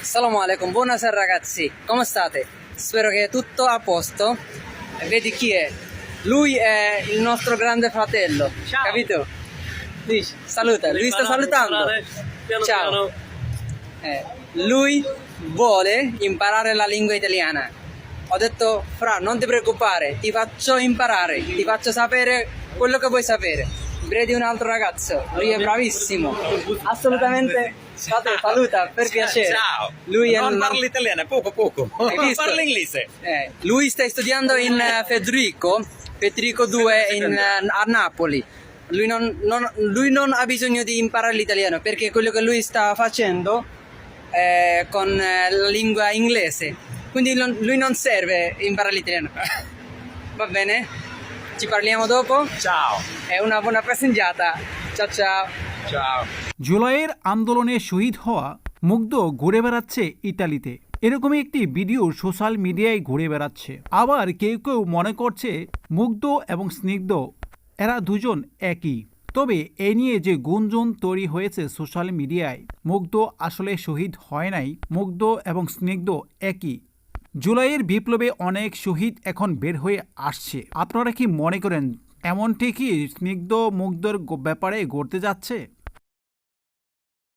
Assalamu alaikum, buonasera ragazzi, come state? Spero che tutto a posto. Vedi chi è? Lui è il nostro grande fratello, Ciao. capito? Dici, saluta, lui sta salutando. Ciao. Eh, lui vuole imparare la lingua italiana. Ho detto, Fra, non ti preoccupare, ti faccio imparare, ti faccio sapere quello che vuoi sapere. Vedi un altro ragazzo, lui è bravissimo. Assolutamente, fate, saluta, per piacere. Ciao. Lui è non il- parlo italiano, poco poco. Parlo inglese. Eh, lui sta studiando in eh, Federico, Federico 2 in, eh, a Napoli. Lui non, non- lui non ha bisogno di imparare l'italiano perché quello che lui sta facendo è con eh, la lingua inglese. Quindi non- lui non serve imparare l'italiano. Va bene? Ci parliamo dopo? Ciao. È una buona passeggiata. Ciao ciao. Ciao. জুলাইয়ের আন্দোলনে শহীদ হওয়া মুগ্ধ ঘুরে বেড়াচ্ছে ইতালিতে এরকমই একটি video social মিডিয়ায় ঘুরে বেড়াচ্ছে আবার কেউ কেউ মনে করছে মুগ্ধ এবং স্নিগ্ধ এরা দুজন একই তবে এ নিয়ে যে গুঞ্জন তৈরি হয়েছে সোশ্যাল মিডিয়ায় মুগ্ধ আসলে শহীদ হয় নাই মুগ্ধ এবং স্নিগ্ধ একই জুলাইয়ের বিপ্লবে অনেক শহীদ এখন বের হয়ে আসছে। আপনারা কি মনে করেন, এমনটি কি স্নিগ্ধ মুগ্ধর ব্যাপারে ঘটতে যাচ্ছে?